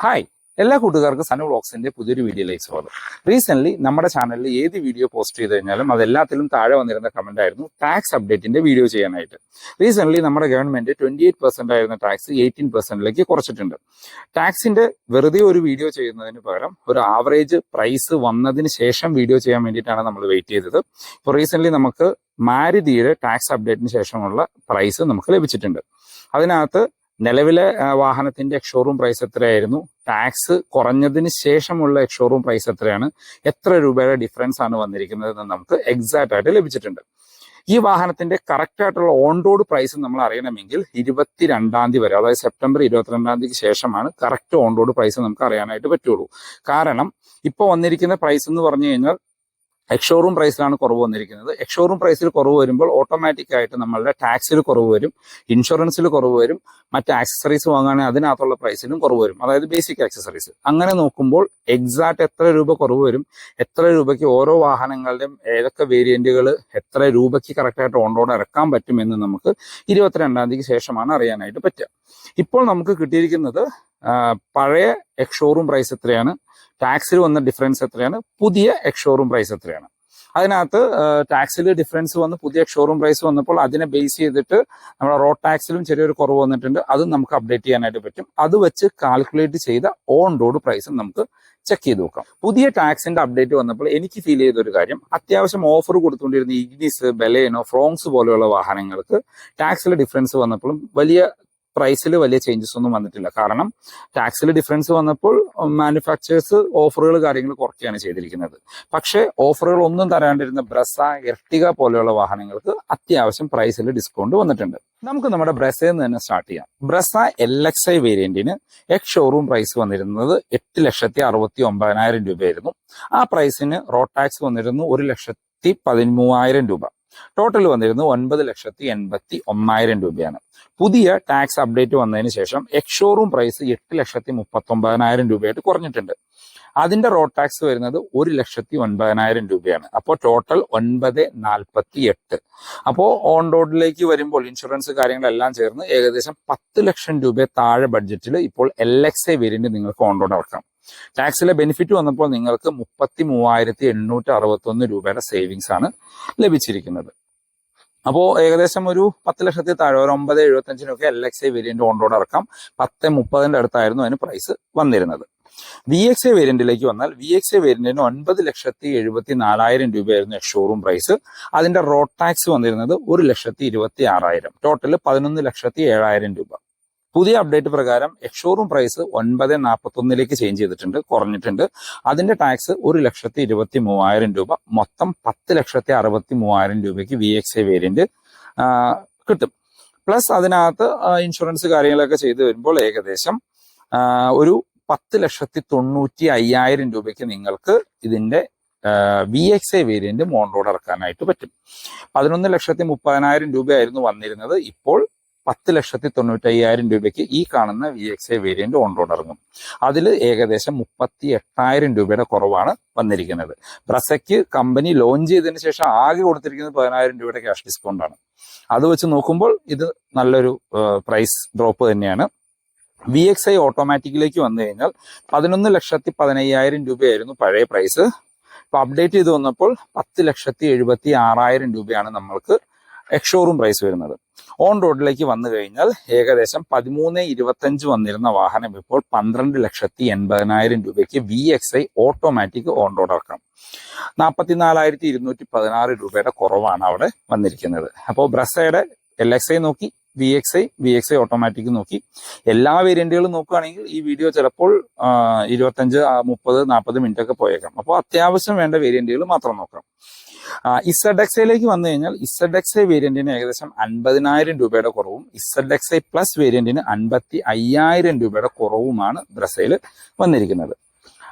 Hi എല്ലാ കൂട്ടുകാർക്കും സനു വ്ളോഗ്സിന്റെ പുതിയൊരു വീഡിയോയിലേക്ക് സ്വാഗതം. റീസെന്റ് നമ്മുടെ ചാനലിൽ ഏത് വീഡിയോ പോസ്റ്റ് ചെയ്ത് കഴിഞ്ഞാലും അതെല്ലാത്തിലും താഴെ വന്നിരുന്ന കമന്റ് ആയിരുന്നു ടാക്സ് അപ്ഡേറ്റിന്റെ വീഡിയോ ചെയ്യാനായിട്ട്. റീസെന്റ് നമ്മുടെ ഗവൺമെന്റ് ട്വന്റി എയ്റ്റ് പെർസെന്റ് ആയിരുന്ന ടാക്സ് എയ്റ്റീൻ പെർസെന്റിലേക്ക് കുറച്ചിട്ടുണ്ട്. ടാക്സിന്റെ വെറുതെ ഒരു വീഡിയോ ചെയ്യുന്നതിന് പകരം ഒരു ആവറേജ് പ്രൈസ് വന്നതിന് ശേഷം വീഡിയോ ചെയ്യാൻ വേണ്ടിയിട്ടാണ് നമ്മൾ വെയിറ്റ് ചെയ്തത്. ഇപ്പോൾ റീസെന്റ് നമുക്ക് മാരുതിയുടെ ടാക്സ് അപ്ഡേറ്റിന് ശേഷമുള്ള പ്രൈസ് നമുക്ക് ലഭിച്ചിട്ടുണ്ട്. അതിനകത്ത് നിലവിലെ വാഹനത്തിന്റെ ഷോറൂം പ്രൈസ് എത്രയായിരുന്നു? ടാക്സ് കുറഞ്ഞതിന് ശേഷമുള്ള ഷോറൂം പ്രൈസ് എത്രയാണ്? എത്ര രൂപയുടെ ഡിഫറൻസ് ആണ് വന്നിരിക്കുന്നത് എന്ന് നമുക്ക് എക്സാക്റ്റ് ആയിട്ട് ലഭിച്ചിട്ടുണ്ട്. ഈ വാഹനത്തിന്റെ കറക്റ്റ് ആയിട്ടുള്ള ഓൺ റോഡ് പ്രൈസ് നമ്മൾ അറിയണമെങ്കിൽ ഇരുപത്തിരണ്ടാം തീയതി വരെ അതായത് സെപ്റ്റംബർ ഇരുപത്തിരണ്ടാം തീയതിക്ക് ശേഷമാണ് കറക്റ്റ് ഓൺ റോഡ് പ്രൈസ് നമുക്ക് അറിയാനായിട്ട് പറ്റുള്ളൂ. കാരണം ഇപ്പോൾ വന്നിരിക്കുന്ന പ്രൈസ് എന്ന് പറഞ്ഞു കഴിഞ്ഞാൽ എക്സ്ഷോറൂം പ്രൈസിലാണ് കുറവ് വന്നിരിക്കുന്നത്. എക്സ്ഷോറൂം പ്രൈസിൽ കുറവ് വരുമ്പോൾ ഓട്ടോമാറ്റിക് ആയിട്ട് നമ്മളുടെ ടാക്സിൽ കുറവ് വരും. ഇൻഷുറൻസിൽ കുറവ് വരും. മറ്റ് ആക്സസറീസ് വാങ്ങുകയാണെങ്കിൽ അതിനകത്തുള്ള പ്രൈസിലും കുറവ് വരും. അതായത് ബേസിക് ആക്സസറീസ് അങ്ങനെ നോക്കുമ്പോൾ എക്സാക്ട് എത്ര രൂപ കുറവ് വരും? എത്ര രൂപയ്ക്ക് ഓരോ വാഹനങ്ങളുടെയും ഏതൊക്കെ വേരിയന്റുകൾ എത്ര രൂപയ്ക്ക് കറക്റ്റായിട്ട് ഓൺറോഡ് ഇറക്കാൻ പറ്റുമെന്ന് നമുക്ക് ഇരുപത്തിരണ്ടാം തീയതിക്ക് ശേഷമാണ് അറിയാനായിട്ട് പറ്റുക. ഇപ്പോൾ നമുക്ക് കിട്ടിയിരിക്കുന്നത് പഴയ എക്സ്ഷോറൂം പ്രൈസ് എത്രയാണ്? ടാക്സിൽ വന്ന ഡിഫറൻസ് എത്രയാണ്? പുതിയ എക്സ്ഷോറൂം പ്രൈസ് എത്രയാണ്? അതിനകത്ത് ടാക്സിൽ ഡിഫറൻസ് വന്ന് പുതിയ എക്സ്ഷോറൂം പ്രൈസ് വന്നപ്പോൾ അതിനെ ബേസ് ചെയ്തിട്ട് നമ്മുടെ റോഡ് ടാക്സിലും ചെറിയൊരു കുറവ് വന്നിട്ടുണ്ട്. അതും നമുക്ക് അപ്ഡേറ്റ് ചെയ്യാനായിട്ട് പറ്റും. അത് വെച്ച് കാൽക്കുലേറ്റ് ചെയ്ത ഓൺ റോഡ് പ്രൈസും നമുക്ക് ചെക്ക് ചെയ്ത് നോക്കാം. പുതിയ ടാക്സിന്റെ അപ്ഡേറ്റ് വന്നപ്പോൾ എനിക്ക് ഫീൽ ചെയ്ത ഒരു കാര്യം. അത്യാവശ്യം ഓഫർ കൊടുത്തുകൊണ്ടിരുന്ന ഇഗ്നിസ് ബലേനോ ഫ്രോങ്സ് പോലെയുള്ള വാഹനങ്ങൾക്ക് ടാക്സിലെ ഡിഫറൻസ് വന്നപ്പോഴും വലിയ പ്രൈസിൽ വലിയ ചേഞ്ചസ് ഒന്നും വന്നിട്ടില്ല. കാരണം ടാക്സിൽ ഡിഫറൻസ് വന്നപ്പോൾ മാനുഫാക്ചേഴ്സ് ഓഫറുകൾ കാര്യങ്ങൾ കുറയ്ക്കുകയാണ് ചെയ്തിരിക്കുന്നത്. പക്ഷേ ഓഫറുകൾ ഒന്നും തരാണ്ടിരുന്ന ബ്രസ എർട്ടിക പോലെയുള്ള വാഹനങ്ങൾക്ക് അത്യാവശ്യം പ്രൈസിൽ ഡിസ്കൗണ്ട് വന്നിട്ടുണ്ട്. നമുക്ക് നമ്മുടെ ബ്രസയിൽ നിന്ന് തന്നെ സ്റ്റാർട്ട് ചെയ്യാം. ബ്രസ എൽ എക്സ് ഐ വേരിയന്റിന് എക്സ് ഷോറൂം പ്രൈസ് വന്നിരുന്നത് എട്ട് ലക്ഷത്തി അറുപത്തി ഒമ്പതിനായിരം രൂപയായിരുന്നു. ആ പ്രൈസിന് റോഡ് ടാക്സ് വന്നിരുന്നു ഒരു ലക്ഷത്തി പതിമൂവായിരം രൂപ. ടോട്ടൽ വന്നിരുന്നു ഒൻപത് ലക്ഷത്തി എൺപത്തി ഒന്നായിരം രൂപയാണ്. പുതിയ ടാക്സ് അപ്ഡേറ്റ് വന്നതിന് ശേഷം എക്സ്ഷോറൂം പ്രൈസ് എട്ട് ലക്ഷത്തി മുപ്പത്തി ഒമ്പതിനായിരം രൂപയായിട്ട് കുറഞ്ഞിട്ടുണ്ട്. അതിന്റെ റോഡ് ടാക്സ് വരുന്നത് ഒരു ലക്ഷത്തി ഒൻപതിനായിരം രൂപയാണ്. അപ്പോൾ ടോട്ടൽ ഒൻപത് നാൽപ്പത്തി എട്ട്. അപ്പോൾ ഓൺ റോഡിലേക്ക് വരുമ്പോൾ ഇൻഷുറൻസ് കാര്യങ്ങളെല്ലാം ചേർന്ന് ഏകദേശം പത്ത് ലക്ഷം രൂപ താഴെ ബഡ്ജറ്റിൽ ഇപ്പോൾ എൽ എക്സ് എ വേരിയന്റ് നിങ്ങൾക്ക് ഓൺ റോഡ് ഇറക്കാം ടാക്സിലെ ബെനിഫിറ്റ് വന്നപ്പോൾ നിങ്ങൾക്ക് മുപ്പത്തി മൂവായിരത്തി എണ്ണൂറ്റി അറുപത്തി ഒന്ന് രൂപയുടെ സേവിങ്സ് ആണ് ലഭിച്ചിരിക്കുന്നത്. അപ്പോൾ ഏകദേശം ഒരു പത്ത് ലക്ഷത്തി താഴെ ഒരു ഒമ്പത് എഴുപത്തഞ്ചിനൊക്കെ L X I variant on road ഇറക്കാം പത്ത് മുപ്പതിന്റെ അടുത്തായിരുന്നു അതിന് പ്രൈസ് വന്നിരുന്നത്. വി എക്സ് ഐ വേരിയന്റിലേക്ക് വന്നാൽ വി എക്സ് ഐ വേരിയന്റിന് ഒൻപത് ലക്ഷത്തി എഴുപത്തി നാലായിരം രൂപയായിരുന്നു ഷോറൂം പ്രൈസ് അതിന്റെ റോഡ് ടാക്സ് വന്നിരുന്നത് ഒരു ലക്ഷത്തി ഇരുപത്തി ആറായിരം ടോട്ടൽ പതിനൊന്ന് ലക്ഷത്തി ഏഴായിരം രൂപ. പുതിയ അപ്ഡേറ്റ് പ്രകാരം എക്സ്ഷോറൂം പ്രൈസ് ഒൻപത് നാൽപ്പത്തി ഒന്നിലേക്ക് ചേഞ്ച് ചെയ്തിട്ടുണ്ട് കുറഞ്ഞിട്ടുണ്ട്. അതിന്റെ ടാക്സ് ഒരു ലക്ഷത്തി ഇരുപത്തി മൂവായിരം രൂപ. മൊത്തം പത്ത് ലക്ഷത്തി അറുപത്തി മൂവായിരം രൂപയ്ക്ക് വി എക്സ് ഐ വേരിയന്റ് കിട്ടും. പ്ലസ് അതിനകത്ത് ഇൻഷുറൻസ് കാര്യങ്ങളൊക്കെ ചെയ്തു വരുമ്പോൾ ഏകദേശം ഒരു പത്ത് ലക്ഷത്തി തൊണ്ണൂറ്റി അയ്യായിരം രൂപയ്ക്ക് നിങ്ങൾക്ക് ഇതിന്റെ V X I variant on road ഇറക്കാനായിട്ട് പറ്റും. പതിനൊന്ന് ലക്ഷത്തി മുപ്പതിനായിരം രൂപയായിരുന്നു വന്നിരുന്നത്. ഇപ്പോൾ പത്ത് ലക്ഷത്തി തൊണ്ണൂറ്റി അയ്യായിരം രൂപയ്ക്ക് ഈ കാണുന്ന V X I variant on അതിൽ ഏകദേശം മുപ്പത്തി എട്ടായിരം രൂപയുടെ കുറവാണ് വന്നിരിക്കുന്നത്. ബ്രസയ്ക്ക് കമ്പനി ലോഞ്ച് ചെയ്തതിന് ശേഷം ആകെ കൊടുത്തിരിക്കുന്നത് പതിനായിരം രൂപയുടെ ക്യാഷ് ഡിസ്കൗണ്ട് ആണ്. അത് വെച്ച് നോക്കുമ്പോൾ ഇത് നല്ലൊരു പ്രൈസ് ഡ്രോപ്പ് തന്നെയാണ്. വി എക്സ് ഐ ഓട്ടോമാറ്റിക്കിലേക്ക് വന്നു കഴിഞ്ഞാൽ പതിനൊന്ന് ലക്ഷത്തി പതിനയ്യായിരം രൂപയായിരുന്നു പഴയ പ്രൈസ് ഇപ്പൊ അപ്ഡേറ്റ് ചെയ്ത് വന്നപ്പോൾ പത്ത് ലക്ഷത്തി എഴുപത്തി ആറായിരം രൂപയാണ് നമ്മൾക്ക് എക്സ്ഷോറൂം പ്രൈസ് വരുന്നത്. ഓൺ റോഡിലേക്ക് വന്നു കഴിഞ്ഞാൽ ഏകദേശം പതിമൂന്ന് ഇരുപത്തഞ്ച് വന്നിരുന്ന വാഹനം ഇപ്പോൾ പന്ത്രണ്ട് ലക്ഷത്തി എൺപതിനായിരം രൂപയ്ക്ക് V X I automatic on road ഇറക്കണം. നാൽപ്പത്തിനാലായിരത്തി ഇരുന്നൂറ്റി പതിനാറ് രൂപയുടെ കുറവാണ് അവിടെ വന്നിരിക്കുന്നത്. അപ്പോൾ ബ്രസയുടെ എൽ എക്സ് ഐ നോക്കി V X I V X I automatic നോക്കി. എല്ലാ വേരിയന്റുകളും നോക്കുകയാണെങ്കിൽ ഈ വീഡിയോ ചിലപ്പോൾ ഇരുപത്തഞ്ച് മുപ്പത് നാൽപ്പത് മിനിറ്റ് ഒക്കെ പോയേക്കാം. അപ്പോൾ അത്യാവശ്യം വേണ്ട വേരിയന്റുകൾ മാത്രം നോക്കാം ഇസഡ് എക്സ് ഐയിലേക്ക് വന്നു കഴിഞ്ഞാൽ ഇസഡ് എക്സ് വേരിയന്റിന് ഏകദേശം അൻപതിനായിരം രൂപയുടെ കുറവും ഇസഡ് എക്സ് പ്ലസ് വേരിയന്റിന് അൻപത്തി അയ്യായിരം രൂപയുടെ കുറവുമാണ് ബ്രസയിൽ വന്നിരിക്കുന്നത്.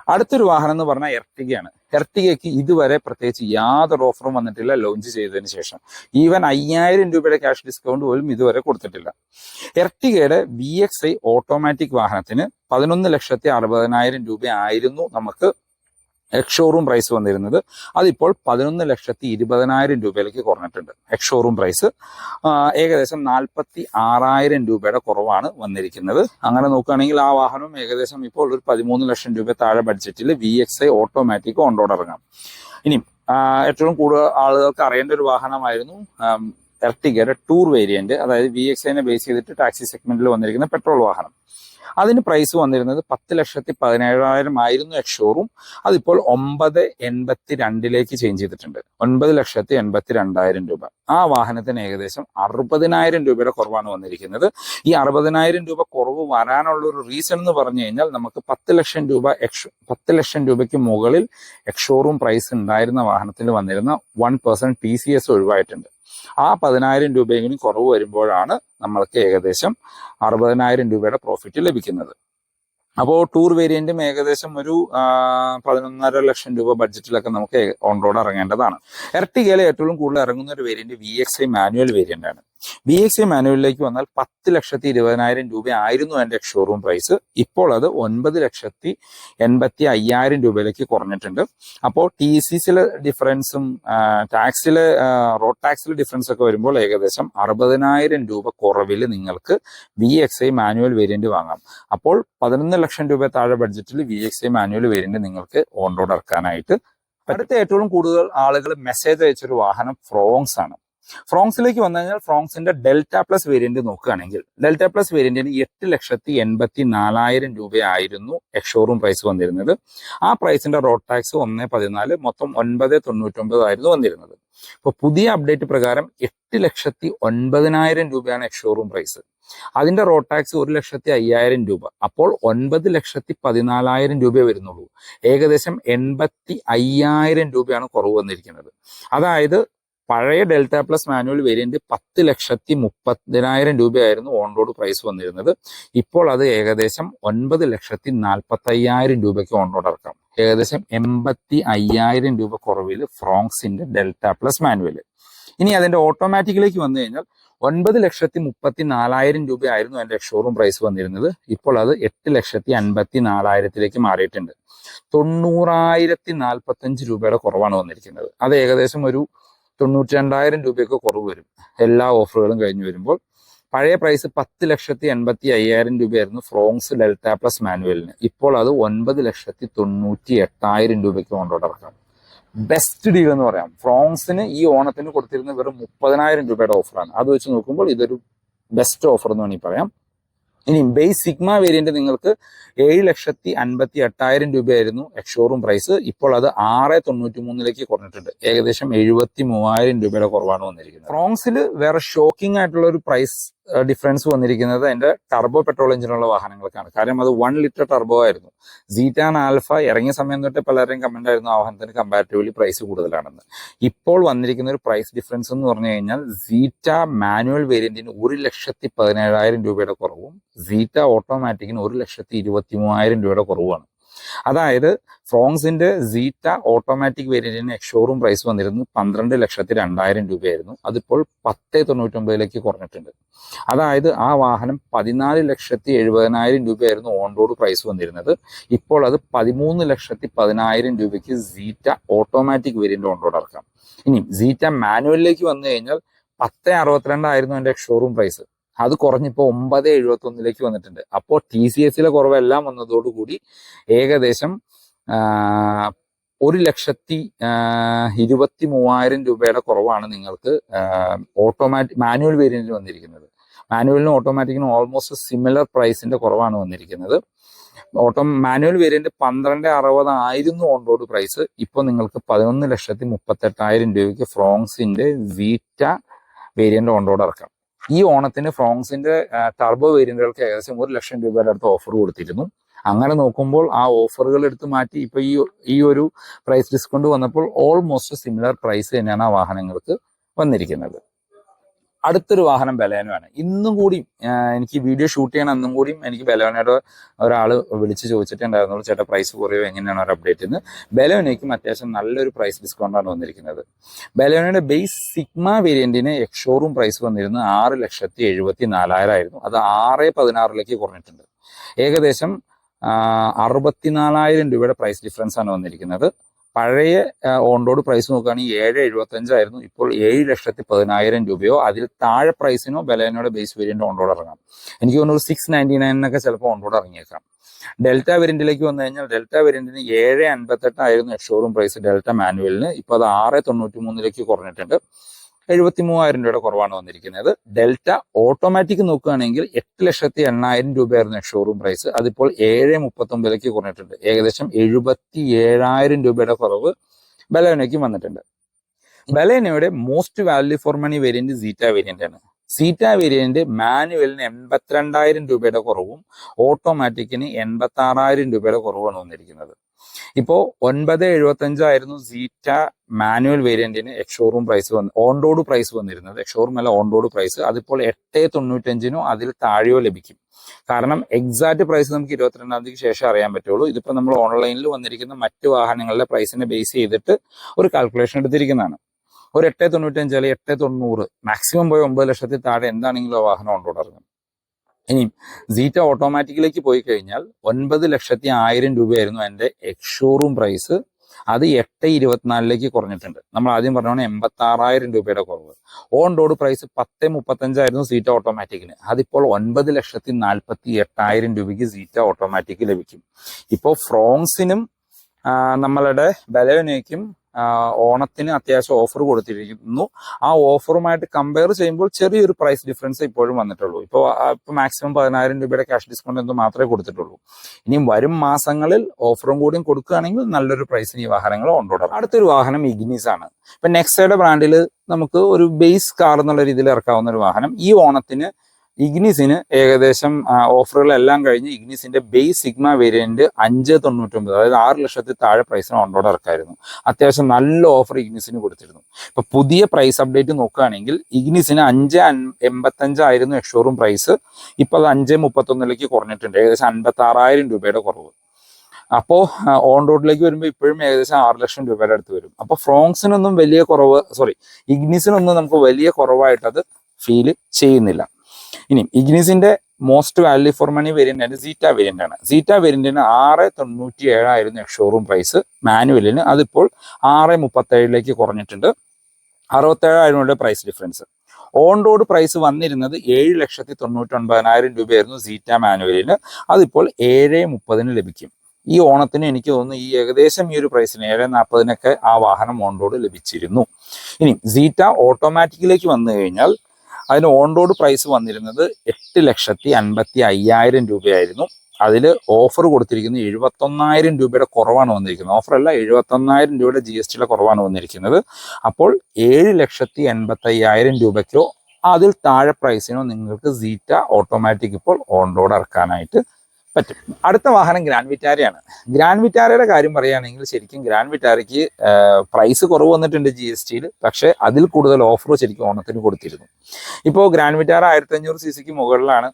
അടുത്തൊരു വാഹനം എന്ന് പറഞ്ഞാൽ എർട്ടിഗയാണ്. എർട്ടിഗയ്ക്ക് ഇതുവരെ പ്രത്യേകിച്ച് യാതൊരു ഓഫറും വന്നിട്ടില്ല. ലോഞ്ച് ചെയ്തതിന് ശേഷം. ഈവൻ അയ്യായിരം രൂപയുടെ ക്യാഷ് ഡിസ്കൗണ്ട് പോലും ഇതുവരെ കൊടുത്തിട്ടില്ല. എർട്ടിഗയുടെ വി എക്സ് ഐ ഓട്ടോമാറ്റിക് വാഹനത്തിന് പതിനൊന്ന് ലക്ഷത്തി അറുപതിനായിരം രൂപ ആയിരുന്നു നമുക്ക് എക്സ് പ്രൈസ് വന്നിരുന്നത്. അതിപ്പോൾ പതിനൊന്ന് ലക്ഷത്തി ഇരുപതിനായിരം രൂപയിലേക്ക് കുറഞ്ഞിട്ടുണ്ട് എക്ഷോറൂം പ്രൈസ് ഏകദേശം നാൽപ്പത്തി ആറായിരം രൂപയുടെ കുറവാണ് വന്നിരിക്കുന്നത്. അങ്ങനെ നോക്കുകയാണെങ്കിൽ ആ വാഹനം ഏകദേശം ഇപ്പോൾ ഒരു പതിമൂന്ന് ലക്ഷം രൂപ താഴെ ബഡ്ജറ്റിൽ V X I automatic road ഇറങ്ങാം. ഇനി ഏറ്റവും കൂടുതൽ ആളുകൾക്ക് അറിയേണ്ട ഒരു വാഹനമായിരുന്നു എർട്ടിഗയുടെ ടൂർ വേരിയന്റ് അതായത് വി എക്സ് ഐനെ ബേസ് ചെയ്തിട്ട് ടാക്സി സെഗ്മെന്റിൽ വന്നിരിക്കുന്ന പെട്രോൾ വാഹനം. അതിന് പ്രൈസ് വന്നിരുന്നത് പത്ത് ലക്ഷത്തി പതിനേഴായിരം ആയിരുന്നു എക്ഷോറും അതിപ്പോൾ ഒമ്പത് എൺപത്തി രണ്ടിലേക്ക് ചേഞ്ച് ചെയ്തിട്ടുണ്ട്. ഒൻപത് ലക്ഷത്തി എൺപത്തി രണ്ടായിരം രൂപ. ആ വാഹനത്തിന് ഏകദേശം അറുപതിനായിരം രൂപയുടെ കുറവാണ് വന്നിരിക്കുന്നത്. ഈ അറുപതിനായിരം രൂപ കുറവ് വരാനുള്ള ഒരു റീസൺ എന്ന് പറഞ്ഞു കഴിഞ്ഞാൽ നമുക്ക് പത്ത് ലക്ഷം രൂപ എക്സ് പത്ത് ലക്ഷം രൂപയ്ക്ക് മുകളിൽ എക്ഷോറും പ്രൈസ് ഉണ്ടായിരുന്ന വാഹനത്തിൽ വന്നിരുന്ന one percent T C S ഒഴിവായിട്ടുണ്ട്. ആ പതിനായിരം രൂപയെങ്കിലും കുറവ് വരുമ്പോഴാണ് നമ്മൾക്ക് ഏകദേശം അറുപതിനായിരം രൂപയുടെ പ്രോഫിറ്റ് ലഭിക്കുന്നത്. അപ്പോൾ ടൂർ വേരിയന്റും ഏകദേശം ഒരു പതിനൊന്നര ലക്ഷം രൂപ ബഡ്ജറ്റിലൊക്കെ നമുക്ക് ഓൺ റോഡ് ഇറങ്ങേണ്ടതാണ്. എർട്ടിഗയിലെ ഏറ്റവും കൂടുതൽ ഇറങ്ങുന്ന ഒരു variant V X I manual variant ആണ്. വി എക്സ് സി മാനുവലിലേക്ക് വന്നാൽ പത്ത് ലക്ഷത്തി ഇരുപതിനായിരം രൂപ ആയിരുന്നു എന്റെ ഷോറൂം പ്രൈസ് ഇപ്പോൾ അത് ഒൻപത് ലക്ഷത്തി എൺപത്തി അയ്യായിരം രൂപയിലേക്ക് കുറഞ്ഞിട്ടുണ്ട്. അപ്പോൾ ടി സി സിയിലെ ഡിഫറൻസും ടാക്സിലെ റോഡ് ടാക്സിലെ ഡിഫറൻസ് ഒക്കെ വരുമ്പോൾ ഏകദേശം അറുപതിനായിരം രൂപ കുറവിൽ നിങ്ങൾക്ക് V X I manual variant വാങ്ങാം. അപ്പോൾ പതിനൊന്ന് ലക്ഷം രൂപ താഴെ ബഡ്ജറ്റിൽ V X I manual variant നിങ്ങൾക്ക് ഓൺ റോഡ് ഇറക്കാനായിട്ട്. അടുത്ത ഏറ്റവും കൂടുതൽ ആളുകൾ മെസ്സേജ് അയച്ചൊരു വാഹനം ഫ്രോങ്സ് ആണ്. ഫ്രോങ്സിലേക്ക് വന്നു കഴിഞ്ഞാൽ ഫ്രോങ്സിന്റെ ഡെൽറ്റ പ്ലസ് വേരിയന്റ് നോക്കുകയാണെങ്കിൽ ഡെൽറ്റ പ്ലസ് വേരിയന്റിന് എട്ട് ലക്ഷത്തി എൺപത്തി നാലായിരം രൂപയായിരുന്നു എക്സ്ഷോറൂം പ്രൈസ് വന്നിരുന്നത്. ആ പ്രൈസിന്റെ റോഡ് ടാക്സ് ഒന്ന് പതിനാല് മൊത്തം ഒൻപത് തൊണ്ണൂറ്റൊമ്പത് ആയിരുന്നു വന്നിരുന്നത്. ഇപ്പൊ പുതിയ അപ്ഡേറ്റ് പ്രകാരം എട്ട് ലക്ഷത്തി ഒൻപതിനായിരം രൂപയാണ് എക്സ്ഷോറൂം പ്രൈസ്. അതിന്റെ റോഡ് ടാക്സ് ഒരു ലക്ഷത്തി അയ്യായിരം രൂപ. അപ്പോൾ ഒൻപത് ലക്ഷത്തി പതിനാലായിരം രൂപയെ വരുന്നുള്ളൂ. ഏകദേശം എൺപത്തി അയ്യായിരം രൂപയാണ് കുറവ് വന്നിരിക്കുന്നത്. അതായത് പഴയ ഡെൽറ്റ പ്ലസ് മാനുവൽ വേരിയന്റ് പത്ത് ലക്ഷത്തി മുപ്പതിനായിരം രൂപയായിരുന്നു ഓൺ റോഡ് പ്രൈസ് വന്നിരുന്നത്. ഇപ്പോൾ അത് ഏകദേശം ഒൻപത് ലക്ഷത്തി നാൽപ്പത്തി അയ്യായിരം രൂപയ്ക്ക് ഓൺ റോഡ് ഇറക്കാം. ഏകദേശം എൺപത്തി അയ്യായിരം രൂപ കുറവിൽ ഫ്രോങ്സിന്റെ ഡെൽറ്റ പ്ലസ് മാനുവൽ. ഇനി അതിന്റെ ഓട്ടോമാറ്റിക്കിലേക്ക് വന്നു കഴിഞ്ഞാൽ ഒൻപത് ലക്ഷത്തി മുപ്പത്തി നാലായിരം രൂപയായിരുന്നു അതിന്റെ ഷോറൂം പ്രൈസ് വന്നിരുന്നത്. ഇപ്പോൾ അത് എട്ട് ലക്ഷത്തി അൻപത്തി നാലായിരത്തിലേക്ക് മാറിയിട്ടുണ്ട്. തൊണ്ണൂറായിരത്തി നാൽപ്പത്തഞ്ച് രൂപയുടെ കുറവാണ് വന്നിരിക്കുന്നത്. അത് ഏകദേശം ഒരു തൊണ്ണൂറ്റി രണ്ടായിരം രൂപയൊക്കെ കുറവ് വരും. എല്ലാ ഓഫറുകളും കഴിഞ്ഞ് വരുമ്പോൾ. പഴയ പ്രൈസ് പത്ത് ലക്ഷത്തി എൺപത്തി അയ്യായിരം രൂപയായിരുന്നു ഫ്രോങ്സ് ഡെൽറ്റ പ്ലസ് മാനുവലിന് ഇപ്പോൾ അത് ഒൻപത് ലക്ഷത്തി തൊണ്ണൂറ്റി എട്ടായിരം രൂപയ്ക്ക് കൊണ്ടോട്ട് ഇറക്കാം. ബെസ്റ്റ് ഡീൽ എന്ന് പറയാം. ഫ്രോങ്സിന് ഈ ഓണത്തിന് കൊടുത്തിരുന്ന വെറും മുപ്പതിനായിരം രൂപയുടെ ഓഫറാണ് അത് വെച്ച് നോക്കുമ്പോൾ ഇതൊരു ബെസ്റ്റ് ഓഫർ എന്ന് വേണമെങ്കിൽ പറയാം. ഇനി ബേസ് സിഗ്മ വേരിയന്റ് നിങ്ങൾക്ക് ഏഴ് ലക്ഷത്തി അൻപത്തി എട്ടായിരം രൂപയായിരുന്നു എക്സ്ഷോറൂം പ്രൈസ് ഇപ്പോൾ അത് ആറ് തൊണ്ണൂറ്റി മൂന്നിലേക്ക് കുറഞ്ഞിട്ടുണ്ട്. ഏകദേശം എഴുപത്തി മൂവായിരം രൂപയുടെ കുറവാണ് വന്നിരിക്കുന്നത്. ഫ്രോങ്സിൽ വേറെ ഷോക്കിംഗ് ആയിട്ടുള്ള ഒരു പ്രൈസ് ഡിഫറൻസ് വന്നിരിക്കുന്നത് അതിന്റെ ടർബോ പെട്രോൾ എഞ്ചിനുള്ള വാഹനങ്ങൾക്കാണ്. കാര്യം അത് വൺ ലിറ്റർ ടർബോ ആയിരുന്നു. സീറ്റാൻ ആൽഫ ഇറങ്ങിയ സമയം തൊട്ട് പലരുടെയും കമന്റ് ആയിരുന്നു വാഹനത്തിന് കമ്പാരിറ്റീവ്ലി പ്രൈസ് കൂടുതലാണെന്ന്. ഇപ്പോൾ വന്നിരിക്കുന്ന ഒരു പ്രൈസ് ഡിഫറൻസ് എന്ന് പറഞ്ഞു കഴിഞ്ഞാൽ സീറ്റ മാനുവൽ വേരിയന്റിന് ഒരു ലക്ഷത്തി പതിനേഴായിരം രൂപയുടെ കുറവും സീറ്റ ഓട്ടോമാറ്റിക്കിന് ഒരു ലക്ഷത്തി ഇരുപത്തി മൂവായിരം രൂപയുടെ കുറവുമാണ്. അതായത് ഫ്രോങ്സിന്റെ സീറ്റ ഓട്ടോമാറ്റിക് വേരിയന്റിന് ഷോറൂം പ്രൈസ് വന്നിരുന്നത് പന്ത്രണ്ട് ലക്ഷത്തി രണ്ടായിരം രൂപയായിരുന്നു. അതിപ്പോൾ പത്ത് തൊണ്ണൂറ്റൊമ്പതിലേക്ക് കുറഞ്ഞിട്ടുണ്ട്. അതായത് ആ വാഹനം പതിനാല് ലക്ഷത്തി എഴുപതിനായിരം രൂപയായിരുന്നു ഓൺ റോഡ് പ്രൈസ് വന്നിരുന്നത്. ഇപ്പോൾ അത് പതിമൂന്ന് ലക്ഷത്തി പതിനായിരം രൂപയ്ക്ക് zeta automatic variant on road ഇറക്കാം. ഇനി സീറ്റ മാനുവലിലേക്ക് വന്നു കഴിഞ്ഞാൽ പത്ത് അറുപത്തിരണ്ടായിരുന്നു എന്റെ ഷോറൂം പ്രൈസ് അത് കുറഞ്ഞിപ്പോൾ ഒമ്പത് എഴുപത്തി ഒന്നിലേക്ക് വന്നിട്ടുണ്ട് അപ്പോൾ ടി സി എസിലെ കുറവെല്ലാം വന്നതോടുകൂടി ഏകദേശം ഒരു ലക്ഷത്തി ഇരുപത്തി മൂവായിരം രൂപയുടെ കുറവാണ് നിങ്ങൾക്ക് ഓട്ടോമാറ്റിക് മാനുവൽ വേരിയന്റിൽ വന്നിരിക്കുന്നത്. മാനുവലിനും ഓട്ടോമാറ്റിക്കിനും ഓൾമോസ്റ്റ് സിമിലർ പ്രൈസിന്റെ കുറവാണ് വന്നിരിക്കുന്നത്. ഓട്ടോ മാനുവൽ വേരിയന്റ് പന്ത്രണ്ട് അറുപത് ആയിരുന്നു ഓൺ റോഡ് പ്രൈസ് ഇപ്പോൾ നിങ്ങൾക്ക് പതിനൊന്ന് ലക്ഷത്തി മുപ്പത്തെട്ടായിരം രൂപയ്ക്ക് ഫ്രോങ്സിന്റെ വീറ്റ വേരിയന്റ് ഓൺ റോഡ് ഇറക്കാം. ഈ ഓണത്തിന് ഫ്രോങ്സിന്റെ ടർബോ വേരിയന്റുകൾക്ക് ഏകദേശം ഒരു ലക്ഷം രൂപയുടെ അടുത്ത് ഓഫർ കൊടുത്തിരുന്നു. അങ്ങനെ നോക്കുമ്പോൾ ആ ഓഫറുകൾ എടുത്ത് മാറ്റി ഇപ്പൊ ഈ ഈ ഒരു പ്രൈസ് ഡിസ്കൗണ്ട് വന്നപ്പോൾ ഓൾമോസ്റ്റ് സിമിലർ പ്രൈസ് തന്നെയാണ് ആ വാഹനങ്ങൾക്ക് വന്നിരിക്കുന്നത്. അടുത്തൊരു വാഹനം ബലേനോയാണ്. ഇന്നും കൂടി എനിക്ക് വീഡിയോ ഷൂട്ട് ചെയ്യണം അന്നും കൂടിയും എനിക്ക് ബലേനോയുടെ ഒരാൾ വിളിച്ച് ചോദിച്ചിട്ടുണ്ടായിരുന്നുള്ളൂ ചേട്ടാ പ്രൈസ് കുറയോ എങ്ങനെയാണ് ഒരു അപ്ഡേറ്റ് എന്ന് ബലേനോയ്ക്കും അത്യാവശ്യം നല്ലൊരു പ്രൈസ് ഡിസ്കൗണ്ടാണ് വന്നിരിക്കുന്നത്. ബലേനോയുടെ ബേസ് സിഗ്മ വേരിയന്റിന് എക്ഷോറൂം പ്രൈസ് വന്നിരുന്നത് ആറ് ലക്ഷത്തി എഴുപത്തി നാലായിരം ആയിരുന്നു. അത് ആറ് പതിനാറിലേക്ക് കുറഞ്ഞിട്ടുണ്ട്. ഏകദേശം അറുപത്തിനാലായിരം രൂപയുടെ പ്രൈസ് ഡിഫറൻസ് ആണ് വന്നിരിക്കുന്നത്. പഴയ ഓൺ റോഡ് പ്രൈസ് നോക്കുകയാണെങ്കിൽ ഏഴ് എഴുപത്തഞ്ചായിരുന്നു. ഇപ്പോൾ ഏഴ് ലക്ഷത്തി പതിനായിരം രൂപയോ അതിൽ താഴെ പ്രൈസിനോ ബലേനോയുടെ ബേസ് വേരിയന്റ് ഓൺ റോഡ് ഇറങ്ങാം. എനിക്ക് തോന്നുന്നു സിക്സ് നയന്റി നയനൊക്കെ ചിലപ്പോൾ ഓൺ റോഡ് ഇറങ്ങിയേക്കാം. ഡെൽറ്റ വേരിയന്റിലേക്ക് വന്നു കഴിഞ്ഞാൽ ഡെൽറ്റ വേരിയന്റിന് ഏഴ് അൻപത്തെട്ടായിരുന്നു ഷോറൂം പ്രൈസ് ഡെൽറ്റ മാനുവലിന്. ഇപ്പോൾ അത് ആറ് തൊണ്ണൂറ്റി മൂന്നിലേക്ക് കുറഞ്ഞിട്ടുണ്ട്. എഴുപത്തി മൂവായിരം രൂപയുടെ കുറവാണ് വന്നിരിക്കുന്നത്. ഡെൽറ്റ ഓട്ടോമാറ്റിക് നോക്കുകയാണെങ്കിൽ എട്ട് ലക്ഷത്തി എണ്ണായിരം രൂപയായിരുന്നു ഷോറൂം പ്രൈസ് അതിപ്പോൾ ഏഴ് മുപ്പത്തൊമ്പതിലേക്ക് കുറഞ്ഞിട്ടുണ്ട്. ഏകദേശം എഴുപത്തി ഏഴായിരം രൂപയുടെ കുറവ് ബലേനയ്ക്ക് വന്നിട്ടുണ്ട്. ബലേനയുടെ most value for money variant zeta variant ആണ്. സീറ്റ വേരിയന്റ് മാനുവലിന് എൺപത്തിരണ്ടായിരം രൂപയുടെ കുറവും ഓട്ടോമാറ്റിക്കിന് എൺപത്തി ആറായിരം രൂപയുടെ കുറവാണ് വന്നിരിക്കുന്നത്. ഇപ്പോൾ ഒൻപത് എഴുപത്തഞ്ചായിരുന്നു സീറ്റ മാനുവൽ വേരിയന്റിന് എക്സ്ഷോറൂം പ്രൈസ് വന്ന് ഓൺ റോഡ് പ്രൈസ് വന്നിരുന്നത് എക്സ്ഷോറൂം അല്ല ഓൺ റോഡ് പ്രൈസ് അതിപ്പോൾ എട്ട് തൊണ്ണൂറ്റഞ്ചിനോ അതിൽ താഴെയോ ലഭിക്കും. കാരണം എക്സാക്ട് പ്രൈസ് നമുക്ക് ഇരുപത്തിരണ്ടാം തീയതിക്ക് ശേഷം അറിയാൻ പറ്റുള്ളൂ. ഇതിപ്പോൾ നമ്മൾ ഓൺലൈനിൽ വന്നിരിക്കുന്ന മറ്റ് വാഹനങ്ങളുടെ പ്രൈസിനെ ബേസ് ചെയ്തിട്ട് ഒരു കാൽക്കുലേഷൻ എടുത്തിരിക്കുന്നതാണ്. ഒരു എട്ട് തൊണ്ണൂറ്റഞ്ച് അല്ലെങ്കിൽ എട്ട് തൊണ്ണൂറ് മാക്സിമം പോയി ഒമ്പത് ലക്ഷത്തിൽ താഴെ എന്താണെങ്കിലും ആ വാഹനം റോഡ് ഇനി സീറ്റ ഓട്ടോമാറ്റിക്കിലേക്ക് പോയി കഴിഞ്ഞാൽ ഒൻപത് ലക്ഷത്തി ആയിരം രൂപയായിരുന്നു എന്റെ എക്സ്ഷോറൂം പ്രൈസ് അത് എട്ട് ഇരുപത്തിനാലിലേക്ക് കുറഞ്ഞിട്ടുണ്ട്. നമ്മൾ ആദ്യം പറഞ്ഞോണ എൺപത്തി ആറായിരം രൂപയുടെ കുറവ്. ഓൺ റോഡ് പ്രൈസ് പത്ത് മുപ്പത്തഞ്ചായിരുന്നു സീറ്റ ഓട്ടോമാറ്റിക്കിന് അതിപ്പോൾ ഒൻപത് ലക്ഷത്തി നാൽപ്പത്തി എട്ടായിരം രൂപയ്ക്ക് സീറ്റ ഓട്ടോമാറ്റിക് ലഭിക്കും. ഇപ്പോൾ ഫ്രോങ്സിനും നമ്മളുടെ ബലവനയ്ക്കും ആ, ഓണത്തിന് അത്യാവശ്യം ഓഫർ കൊടുത്തിരിക്കുന്നു. ആ ഓഫറുമായിട്ട് കമ്പയർ ചെയ്യുമ്പോൾ ചെറിയൊരു പ്രൈസ് ഡിഫറൻസ് ഇപ്പോഴും വന്നിട്ടുള്ളൂ. ഇപ്പോൾ ഇപ്പോൾ മാക്സിമം പതിനായിരം രൂപയുടെ ക്യാഷ് ഡിസ്കൗണ്ട് എന്ന് മാത്രമേ കൊടുത്തിട്ടുള്ളൂ. ഇനിയും വരും മാസങ്ങളിൽ ഓഫറും കൂടിയും കൊടുക്കുകയാണെങ്കിൽ നല്ലൊരു പ്രൈസിന് ഈ വാഹനങ്ങൾ കൊണ്ടുവിടാം അടുത്തൊരു വാഹനം ഇഗ്നിസ് ആണ്. ഇപ്പം നെക്സയുടെ ബ്രാൻഡിൽ നമുക്ക് ഒരു ബേസ് കാർ എന്നുള്ള രീതിയിൽ ഇറക്കാവുന്ന ഒരു വാഹനം ഈ ഓണത്തിന് ഇഗ്നിസിന് ഏകദേശം ഓഫറുകളെല്ലാം കഴിഞ്ഞ് ഇഗ്നിസിന്റെ ബേസ് സിഗ്മ വേരിയന്റ് അഞ്ച് തൊണ്ണൂറ്റൊമ്പത് അതായത് ആറ് ലക്ഷത്തിൽ താഴെ പ്രൈസിന് ഓൺറോഡ് ഇറക്കായിരുന്നു. അത്യാവശ്യം നല്ല ഓഫർ ഇഗ്നിസിന് കൊടുത്തിരുന്നു. ഇപ്പൊ പുതിയ പ്രൈസ് അപ്ഡേറ്റ് നോക്കുകയാണെങ്കിൽ ഇഗ്നിസിന് അഞ്ച് എൺപത്തഞ്ചായിരുന്നു എക്ഷോറും പ്രൈസ് ഇപ്പൊ അത് അഞ്ച് മുപ്പത്തൊന്നിലേക്ക് കുറഞ്ഞിട്ടുണ്ട്. ഏകദേശം അൻപത്തി ആറായിരം രൂപയുടെ കുറവ്. അപ്പോൾ ഓൺ റോഡിലേക്ക് വരുമ്പോൾ ഇപ്പോഴും ഏകദേശം ആറ് ലക്ഷം രൂപയുടെ അടുത്ത് വരും. അപ്പോൾ ഫ്രോങ്സിനൊന്നും വലിയ കുറവ് സോറി ഇഗ്നിസിനൊന്നും നമുക്ക് വലിയ കുറവായിട്ടത് ഫീൽ ചെയ്യുന്നില്ല. ഇനി ഇഗ്നിസിന്റെ most value for money variant ആണ് സീറ്റ വേരിയന്റ് ആണ്. സീറ്റ വേരിയന്റിന് ആറ് തൊണ്ണൂറ്റി ഏഴായിരുന്നു ഷോറൂം പ്രൈസ് മാനുവലിന് അതിപ്പോൾ ആറ് മുപ്പത്തേഴിലേക്ക് കുറഞ്ഞിട്ടുണ്ട്. അറുപത്തേഴായിരം രൂപയുടെ price difference on road price വന്നിരുന്നത് ഏഴ് ലക്ഷത്തി തൊണ്ണൂറ്റി ഒൻപതിനായിരം രൂപയായിരുന്നു സീറ്റ മാനുവലിന് അതിപ്പോൾ ഏഴ് മുപ്പതിന് ലഭിക്കും. ഈ ഓണത്തിന് എനിക്ക് തോന്നുന്നു ഈ ഏകദേശം ഈ ഒരു പ്രൈസിന് ഏഴ് നാൽപ്പതിനൊക്കെ ആ വാഹനം ഓൺ റോഡ് ലഭിച്ചിരുന്നു. ഇനി സീറ്റ ഓട്ടോമാറ്റിക്കിലേക്ക് വന്നു കഴിഞ്ഞാൽ അതിന് ഓൺ റോഡ് പ്രൈസ് വന്നിരുന്നത് എട്ട് ലക്ഷത്തി അൻപത്തി അയ്യായിരം രൂപയായിരുന്നു. അതിൽ ഓഫർ കൊടുത്തിരിക്കുന്നത് എഴുപത്തൊന്നായിരം രൂപയുടെ കുറവാണ് വന്നിരിക്കുന്നത്. ഓഫറല്ല എഴുപത്തൊന്നായിരം രൂപയുടെ ജി എസ് ടിയുടെ കുറവാണ് വന്നിരിക്കുന്നത്. അപ്പോൾ ഏഴ് ലക്ഷത്തി എൺപത്തി അയ്യായിരം രൂപയ്ക്കോ അതിൽ താഴെ പ്രൈസിനോ നിങ്ങൾക്ക് സീറ്റ ഓട്ടോമാറ്റിക് ഇപ്പോൾ ഓൺ റോഡ് ഇറക്കാനായിട്ട് പറ്റും. അടുത്ത വാഹനം ഗ്രാൻഡ് വിറ്റാരയാണ്. ഗ്രാൻഡ് വിറ്റാരയുടെ കാര്യം പറയുകയാണെങ്കിൽ ശരിക്കും ഗ്രാൻഡ് വിറ്റാരയ്ക്ക് പ്രൈസ് കുറവ് വന്നിട്ടുണ്ട് ജി എസ് ടിയിൽ പക്ഷേ അതിൽ കൂടുതൽ ഓഫർ ശരിക്കും ഓണത്തിന് കൊടുത്തിരുന്നു. ഇപ്പോൾ ഗ്രാൻഡ് വിറ്റാര ആയിരത്തി അഞ്ഞൂറ് സി സിക്ക് മുകളിലാണ്.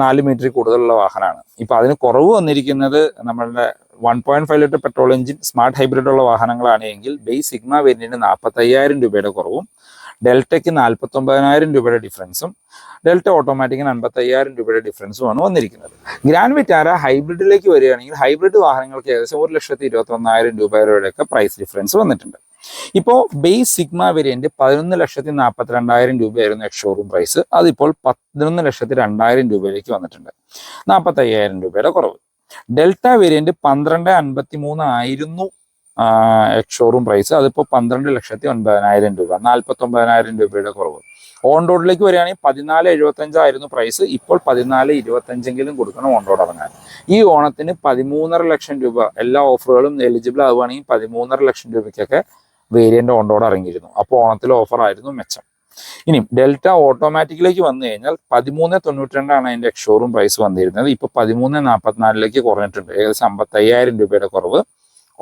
നാല് മീറ്ററിൽ കൂടുതലുള്ള വാഹനമാണ്. ഇപ്പോൾ അതിന് കുറവ് വന്നിരിക്കുന്നത് നമ്മളുടെ one point five litre petrol engine smart hybrid ഉള്ള വാഹനങ്ങളാണെങ്കിൽ ബേസ് സിഗ്മ വേരിയന്റിന് നാൽപ്പത്തയ്യായിരം രൂപയുടെ കുറവും ഡെൽറ്റയ്ക്ക് നാൽപ്പത്തൊമ്പതിനായിരം രൂപയുടെ ഡിഫറൻസും ഡെൽറ്റ ഓട്ടോമാറ്റിക്കിന് അൻപത്തയ്യായിരം രൂപയുടെ ഡിഫറൻസുമാണ് വന്നിരിക്കുന്നത്. ഗ്രാൻഡ് വിറ്റാര ഹൈബ്രിഡിലേക്ക് വരികയാണെങ്കിൽ ഹൈബ്രിഡ് വാഹനങ്ങൾക്ക് ഏകദേശം ഒരു ലക്ഷത്തി ഇരുപത്തി ഒന്നായിരം രൂപയുടെയൊക്കെ പ്രൈസ് ഡിഫറൻസ് വന്നിട്ടുണ്ട്. ഇപ്പോൾ ബേസ് സിഗ്മ വേരിയന്റ് പതിനൊന്ന് ലക്ഷത്തി നാൽപ്പത്തി രണ്ടായിരം രൂപയായിരുന്നു എക്സ് ഷോറൂം പ്രൈസ് അതിപ്പോൾ പതിനൊന്ന് ലക്ഷത്തി രണ്ടായിരം രൂപയിലേക്ക് വന്നിട്ടുണ്ട്. നാൽപ്പത്തി അയ്യായിരം രൂപയുടെ കുറവ്. ഡെൽറ്റ വേരിയന്റ് പന്ത്രണ്ട് അൻപത്തി മൂന്ന് ആയിരുന്നു എക്സ് ഷോറൂം പ്രൈസ് അതിപ്പോൾ പന്ത്രണ്ട് ലക്ഷത്തി ഒൻപതിനായിരം രൂപ നാൽപ്പത്തി ഒമ്പതിനായിരം രൂപയുടെ കുറവ്. ഓൺ റോഡിലേക്ക് വരികയാണെങ്കിൽ പതിനാല് എഴുപത്തഞ്ചായിരുന്നു പ്രൈസ് ഇപ്പോൾ പതിനാല് ഇരുപത്തഞ്ചെങ്കിലും കൊടുക്കണം ഓൺ റോഡ് ഇറങ്ങാൻ. ഈ ഓണത്തിന് പതിമൂന്നര ലക്ഷം രൂപ എല്ലാ ഓഫറുകളും എലിജിബിൾ ആവുകയാണെങ്കിൽ പതിമൂന്നര ലക്ഷം രൂപയ്ക്കൊക്കെ വേരിയന്റ് ഓൺ റോഡ് ഇറങ്ങിയിരുന്നു. അപ്പോൾ ഓണത്തിലെ ഓഫറായിരുന്നു മെച്ചം. ഇനി ഡെൽറ്റ ഓട്ടോമാറ്റിക്കിലേക്ക് വന്നു കഴിഞ്ഞാൽ പതിമൂന്ന് തൊണ്ണൂറ്റി രണ്ടാണ് അതിന്റെ ഷോറൂം പ്രൈസ് വന്നിരുന്നത്. ഇപ്പോൾ പതിമൂന്ന് നാൽപ്പത്തിനാലിലേക്ക് കുറഞ്ഞിട്ടുണ്ട്. ഏകദേശം അമ്പത്തയ്യായിരം രൂപയുടെ കുറവ്.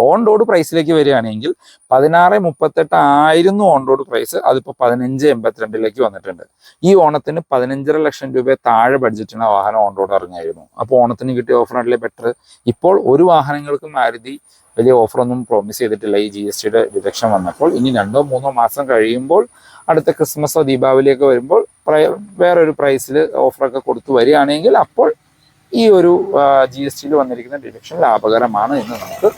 ഓൺ റോഡ് പ്രൈസിലേക്ക് വരികയാണെങ്കിൽ പതിനാറ് മുപ്പത്തെട്ട് ആയിരുന്നു ഓൺ റോഡ് പ്രൈസ് അതിപ്പോൾ പതിനഞ്ച് എൺപത്തിരണ്ടിലേക്ക് വന്നിട്ടുണ്ട്. ഈ ഓണത്തിന് പതിനഞ്ചര ലക്ഷം രൂപ താഴെ ബഡ്ജറ്റിന് വാഹനം ഓൺ റോഡ് ഇറങ്ങിയായിരുന്നു അപ്പോൾ ഓണത്തിന് കിട്ടിയ ഓഫറിനല്ലേ ബെറ്റർ ഇപ്പോൾ ഒരു വാഹനങ്ങൾക്കും മാരുതി വലിയ ഓഫറൊന്നും പ്രോമിസ് ചെയ്തിട്ടില്ല. ഈ ജി എസ് ടിയുടെ വിദക്ഷം വന്നപ്പോൾ ഇനി രണ്ടോ മൂന്നോ മാസം കഴിയുമ്പോൾ അടുത്ത ക്രിസ്മസോ ദീപാവലിയൊക്കെ വരുമ്പോൾ വേറെ വേറൊരു പ്രൈസിൽ ഓഫറൊക്കെ കൊടുത്തു വരികയാണെങ്കിൽ അപ്പോൾ ഈ ഒരു ജി എസ് ടിയിൽ വന്നിരിക്കുന്ന ഡിഡക്ഷൻ ലാഭകരമാണ് എന്ന് നമുക്ക്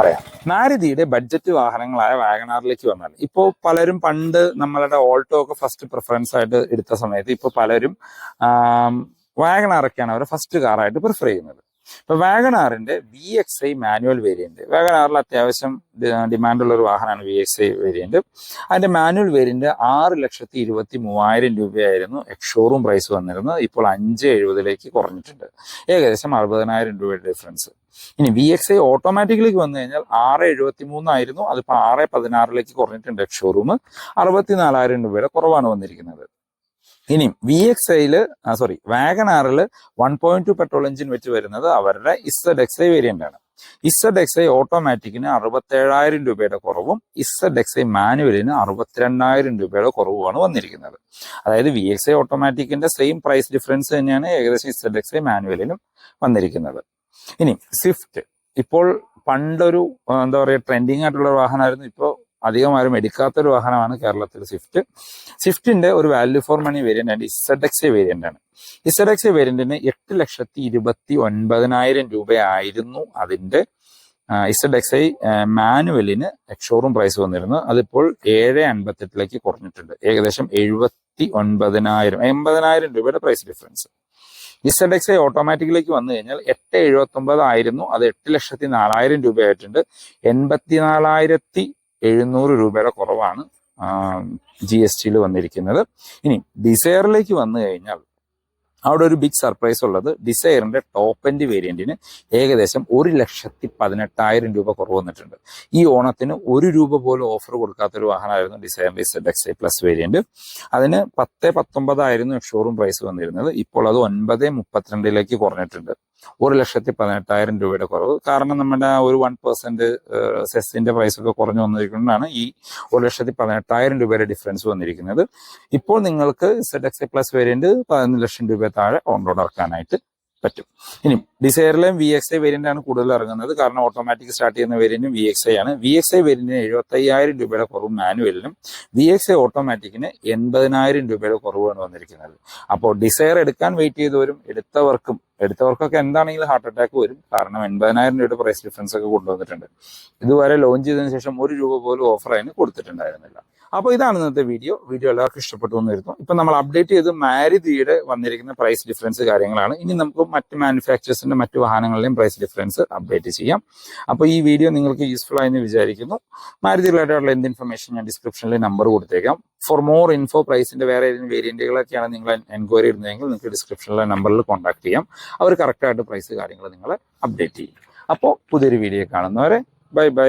പറയാം. മാരുതിയുടെ ബഡ്ജറ്റ് വാഹനങ്ങളായ വാഗനാറിലേക്ക് വന്നാൽ ഇപ്പോൾ പലരും പണ്ട് നമ്മളുടെ ഓൾട്ടോ ഒക്കെ ഫസ്റ്റ് പ്രിഫറൻസ് ആയിട്ട് എടുത്ത സമയത്ത് ഇപ്പോൾ പലരും വാഗനാറൊക്കെയാണ് അവരെ ഫസ്റ്റ് കാറായിട്ട് പ്രിഫർ ചെയ്യുന്നത്. ഇപ്പൊ വാഗനാറിന്റെ V X I manual variant വാഗനാറിൽ അത്യാവശ്യം ഡിമാൻഡുള്ള ഒരു വാഹനമാണ് വി എക്സ് ഐ വേരിയന്റ് അതിന്റെ മാനുവൽ വേരിയന്റ് ആറ് ലക്ഷത്തി ഇരുപത്തി മൂവായിരം രൂപയായിരുന്നു എക്സ്ഷോറൂം പ്രൈസ് വന്നിരുന്നത്. ഇപ്പോൾ അഞ്ച് എഴുപതിലേക്ക് കുറഞ്ഞിട്ടുണ്ട്. ഏകദേശം അറുപതിനായിരം രൂപയുടെ ഡിഫറൻസ് ഇനി വി എക്സ് ഐ ഓട്ടോമാറ്റിക്കലേക്ക് വന്നു കഴിഞ്ഞാൽ ആറ് എഴുപത്തി മൂന്നായിരുന്നു അതിപ്പോൾ ആറ് പതിനാറിലേക്ക് കുറഞ്ഞിട്ടുണ്ട് ഷോറൂം അറുപത്തിനാലായിരം രൂപയുടെ കുറവാണ് വന്നിരിക്കുന്നത്. ഇനി വി എക്സ് ഐയിൽ sorry വാഗനാറിൽ one point two petrol engine വെച്ച് വരുന്നത് അവരുടെ ഇസഡ് എക്സ് ഐ വേരിയന്റ് ആണ്. ഇസഡ് എക്സ് ഐ ഓട്ടോമാറ്റിക്കിന് അറുപത്തേഴായിരം രൂപയുടെ കുറവും ഇസഡ് എക്സ് ഐ മാനുവലിന് അറുപത്തിരണ്ടായിരം രൂപയുടെ കുറവുമാണ് വന്നിരിക്കുന്നത്. അതായത് വി എക്സ് ഐ ഓട്ടോമാറ്റിക്കിന്റെ സെയിം പ്രൈസ് ഡിഫറൻസ് തന്നെയാണ് ഏകദേശം ഇസഡ് എക്സ് ഐ മാനുവലിനും വന്നിരിക്കുന്നത്. ഇനി സ്വിഫ്റ്റ് ഇപ്പോൾ പണ്ടൊരു എന്താ പറയുക ട്രെൻഡിങ് ആയിട്ടുള്ള വാഹനമായിരുന്നു. ഇപ്പോൾ അധികം ആരും എടുക്കാത്തൊരു വാഹനമാണ് കേരളത്തിൽ സ്വിഫ്റ്റ് സ്വിഫ്റ്റിന്റെ ഒരു വാല്യൂ ഫോർ മണി വേരിയന്റ് ആണ് ഇസഡ് എക്സ് വേരിയന്റ് ആണ്. ഇസഡ് എക്സ് വേരിയന്റിന് എട്ട് ലക്ഷത്തി ഇരുപത്തി ഒൻപതിനായിരം രൂപയായിരുന്നു അതിന്റെ ഇസഡ് എക്സ് ഐ മാനുവലിന് എക്സ്ഷോറൂം പ്രൈസ് വന്നിരുന്നു അതിപ്പോൾ ഏഴ് അൻപത്തെട്ടിലേക്ക് കുറഞ്ഞിട്ടുണ്ട്. ഏകദേശം എഴുപത്തി ഒൻപതിനായിരം എൺപതിനായിരം രൂപയുടെ price difference Z X I ഓട്ടോമാറ്റിക്കിലേക്ക് വന്നു കഴിഞ്ഞാൽ എട്ട് എഴുപത്തി ഒമ്പതായിരുന്നു അത് എട്ട് ലക്ഷത്തി നാലായിരം രൂപയായിട്ടുണ്ട്. എൺപത്തിനാലായിരത്തി എഴുന്നൂറ് രൂപയുടെ കുറവാണ് ജി എസ് ടിയിൽ വന്നിരിക്കുന്നത്. ഇനി ഡിസയറിലേക്ക് വന്നു കഴിഞ്ഞാൽ അവിടെ ഒരു ബിഗ് സർപ്രൈസ് ഉള്ളത് ഡിസയറിന്റെ ടോപ്പ് എൻഡ് വേരിയന്റിന് ഏകദേശം ഒരു ലക്ഷത്തി പതിനെട്ടായിരം രൂപ കുറവ് വന്നിട്ടുണ്ട്. ഈ ഓണത്തിന് ഒരു രൂപ പോലും ഓഫർ കൊടുക്കാത്ത ഒരു വാഹനമായിരുന്നു ഡിസൈർ വിസ് എക്സ് ഐ പ്ലസ് വേരിയന്റ് അതിന് പത്ത് പത്തൊമ്പതായിരുന്നു ഷോറൂം പ്രൈസ് വന്നിരുന്നത്. ഇപ്പോൾ അത് ഒൻപത് മുപ്പത്തിരണ്ടിലേക്ക് കുറഞ്ഞിട്ടുണ്ട്. ഒരു ലക്ഷത്തി പതിനെട്ടായിരം രൂപയുടെ കുറവ്. കാരണം നമ്മുടെ ഒരു വൺ പെർസെന്റ് സെസ്സിന്റെ പ്രൈസ് ഒക്കെ കുറഞ്ഞു വന്നിരിക്കുന്നതാണ് ഈ ഒരു ലക്ഷത്തി പതിനെട്ടായിരം രൂപയുടെ ഡിഫറൻസ് വന്നിരിക്കുന്നത്. ഇപ്പോൾ നിങ്ങൾക്ക് സെഡ് എക്സ് പ്ലസ് വേരിയന്റ് പതിനൊന്ന് ലക്ഷം രൂപ താഴെ ഓൺ റോഡ് ഇറക്കാനായിട്ട് പറ്റും. ഇനി ഡിസൈറിലെയും വി എക്സ് ഐ വേരിയന്റ് ആണ് കൂടുതൽ ഇറങ്ങുന്നത്. കാരണം ഓട്ടോമാറ്റിക് സ്റ്റാർട്ട് ചെയ്യുന്ന വേരിയന്റും വി എക്സ് ഐ ആണ്. വി എക്സ് ഐ വേരിയന്റിന് എഴുപത്തി അയ്യായിരം രൂപയുടെ കുറവ് മാനുവലിനും വി എക്സ് ഐ ഓട്ടോമാറ്റിക്കിന് എൺപതിനായിരം രൂപയുടെ കുറവാണ് വന്നിരിക്കുന്നത്. അപ്പോൾ ഡിസൈർ എടുക്കാൻ വെയിറ്റ് ചെയ്തവരും എടുത്തവർക്കും എടുത്തവർക്കൊക്കെ എന്താണെങ്കിലും ഹാർട്ട് അറ്റാക്ക് വരും. കാരണം എൺപതിനായിരം രൂപയുടെ പ്രൈസ് ഡിഫറൻസ് ഒക്കെ കൊണ്ടുവന്നിട്ടുണ്ട്. ഇതുവരെ ലോഞ്ച് ചെയ്തതിനു ശേഷം ഒരു രൂപ പോലും ഓഫർ അതിന് കൊടുത്തിട്ടുണ്ടായിരുന്നില്ല. അപ്പോൾ ഇതാണ് ഇന്നത്തെ വീഡിയോ വീഡിയോ എല്ലാവർക്കും ഇഷ്ടപ്പെട്ടു വന്നിരുന്നു ഇപ്പൊ നമ്മൾ അപ്ഡേറ്റ് ചെയ്ത് മാരുതിയുടെ വന്നിരിക്കുന്ന പ്രൈസ് ഡിഫറൻസ് കാര്യങ്ങളാണ്. ഇനി നമുക്ക് മറ്റ് മാനുഫാക്ചേഴ്സിന്റെ മറ്റ് വാഹനങ്ങളുടെയും പ്രൈസ് ഡിഫറൻസ് അപ്ഡേറ്റ് ചെയ്യാം. അപ്പോൾ ഈ വീഡിയോ നിങ്ങൾക്ക് യൂസ്ഫുൾ ആയെന്ന് വിചാരിക്കുന്നു. മാരുതി റിലേറ്റഡുള്ള എന്ത് ഇൻഫർമേഷൻ ഞാൻ ഡിസ്ക്രിപ്ഷനിൽ നമ്പർ കൊടുത്തേക്കാം. ഫോർ മോർ ഇൻഫോ പ്രൈസിന്റെ വേറെ ഏതെങ്കിലും വേരിയന്റുകളൊക്കെയാണ് നിങ്ങൾ എൻക്വയറി ഇടുന്നതെങ്കിൽ നിങ്ങൾക്ക് ഡിസ്ക്രിപ്ഷനിലെ നമ്പറിൽ കോൺടാക്ട് ചെയ്യാം. അവർ കറക്റ്റായിട്ട് പ്രൈസ് കാര്യങ്ങൾ നിങ്ങളെ അപ്ഡേറ്റ് ചെയ്യും. അപ്പോൾ പുതിയൊരു വീഡിയോ കാണുന്നവരെ ബൈ ബൈ